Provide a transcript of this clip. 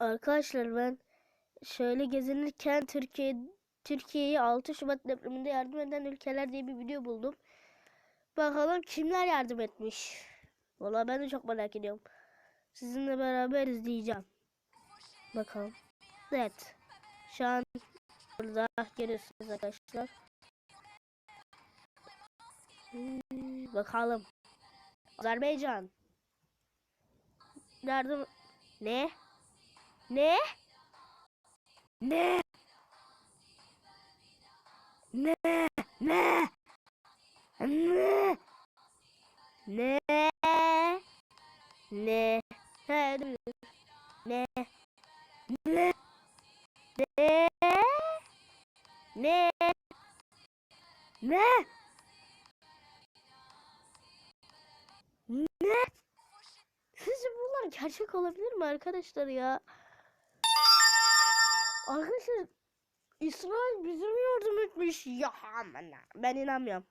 Arkadaşlar ben şöyle gezinirken Türkiye Türkiye'yi 6 Şubat depreminde yardım eden ülkeler diye bir video buldum. Bakalım kimler yardım etmiş. Vallahi ben de çok merak ediyorum. Sizinle beraber izleyeceğim. Bakalım. Evet. Şu an burada görüyorsunuz arkadaşlar. Hmm, bakalım. Azerbaycan. Yardım ne? Ne? Ne? Ne? Ne? Ne? Ne? Ne? Dur. Ne? Ne? Ne? Ne? Ne? Ne? Sizce bunlar gerçek olabilir mi arkadaşlar ya? Arkadaşlar İsrail bize mi yardım etmiş? Ya aman ben inanmıyorum.